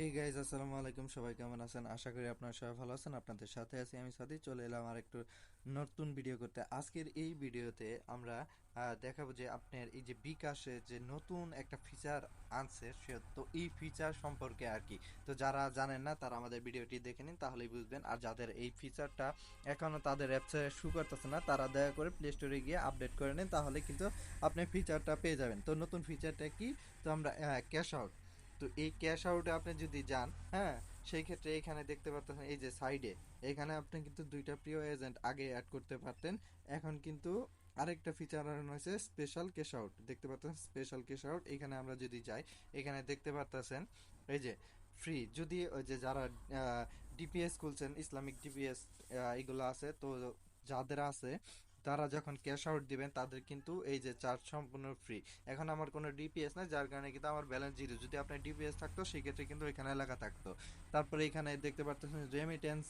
Hey guys আসসালামু আলাইকুম। সবাই কেমন আছেন? আশা করি আপনারা সবাই ভালো আছেন। আপনাদের সাথে আছি আমি সাথে চলে এলাম আর একটু নতুন ভিডিও করতে। আজকের এই ভিডিওতে আমরা দেখাবো যে আপনার এই যে বিকাশে যে নতুন একটা ফিচার আনছে, সে তো এই ফিচার সম্পর্কে আর কি। তো যারা জানেন না, তারা আমাদের ভিডিওটি দেখে নিন, তাহলেই বুঝবেন। আর যাদের এই ফিচারটা এখনও তাদের অ্যাপসে শু করতেছে না, তারা দয়া করে প্লে স্টোরে গিয়ে আপডেট করে নিন, তাহলে কিন্তু আপনি ফিচারটা পেয়ে যাবেন। তো নতুন ফিচারটা কি? তো আমরা ক্যাশ আউট তো এই ক্যাশ আউটে আপনি যদি যান হ্যাঁ সেই ক্ষেত্রে এখানে দেখতে পাচ্ছেন এই যে সাইডে এখানে আপনি কিন্তু দুইটা প্রিয় এজেন্ট আগে অ্যাড করতে পারতেন। এখন কিন্তু আরেকটা ফিচার আনানো হয়েছে স্পেশাল ক্যাশ আউট দেখতে পাচ্ছেন স্পেশাল ক্যাশ আউট এখানে আমরা যদি যাই, এখানে দেখতে পারতেছেন, এই যে ফ্রি যদি ওই যে যারা ডিপিএস খুলছেন ইসলামিক ডিপিএস এগুলো আছে, তো যাদের আছে তারা যখন ক্যাশ আউট দিবেন, তাদের কিন্তু এই যে চার্জ সম্পূর্ণ ফ্রি এখন আমার কোনো ডিপিএস নাই, যার কারণে কিন্তু আমার ব্যালেন্স জিরো যদি আপনার ডিপিএস থাকতো, সেক্ষেত্রে কিন্তু এখানে এলাকা থাকতো। তারপরে এখানে দেখতে পারতেছেন রেমিটেন্স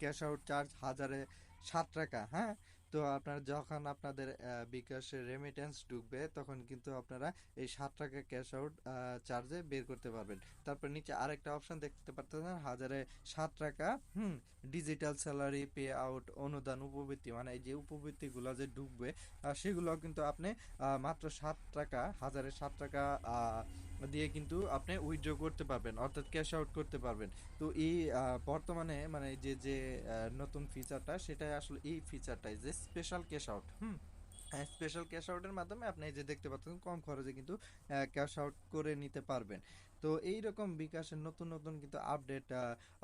ক্যাশ আউট চার্জ হাজারে সাত টাকা হ্যাঁ? তো আপনার যখন আপনাদের বিকাশের রেমিটেন্স ঢুকবে, তখন কিন্তু আপনারা এই সাত টাকা ক্যাশ আউট চার্জে বের করতে পারবেন। তারপর নিচে আরেকটা অপশন দেখতে পারতেছেন, হাজারে সাত টাকা, হুম ডিজিটাল স্যালারি পে আউট অনুদান, উপবৃত্তি মানে এই যে উপবৃত্তিগুলো যে ঢুকবে সেগুলো কিন্তু আপনি মাত্র সাত টাকা, হাজারে সাত টাকা দিয়ে কিন্তু আপনি উইথড্র করতে পারবেন, অর্থাৎ ক্যাশ আউট করতে পারবেন। তো এই বর্তমানে মানে যে যে নতুন ফিচারটা সেটাই আসলে এই ফিচারটাই যে স্পেশাল ক্যাশ আউট হুম? স্পেশাল ক্যাশ আউটের মাধ্যমে আপনি যে দেখতে পাচ্ছেন কম খরচে কিন্তু ক্যাশ আউট করে নিতে পারবেন। তো এই রকম বিকাশের নতুন নতুন কিন্তু আপডেট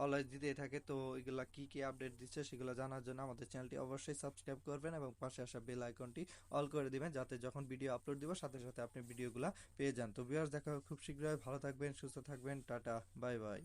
অলওয়েজ দিতেই থাকে। তো এগুলা কি কি আপডেট দিচ্ছে সেগুলো জানার জন্য আমাদের চ্যানেলটি অবশ্যই সাবস্ক্রাইব করবেন এবং পাশে আসা বেল আইকনটি অল করে দিবেন যাতে যখন ভিডিও আপলোড দিব, সাথে সাথে আপনি ভিডিওগুলো পেয়ে যান। তো ভিউয়ার্স দেখা খুব শীঘ্রই। ভালো থাকবেন, সুস্থ থাকবেন। Tata bye bye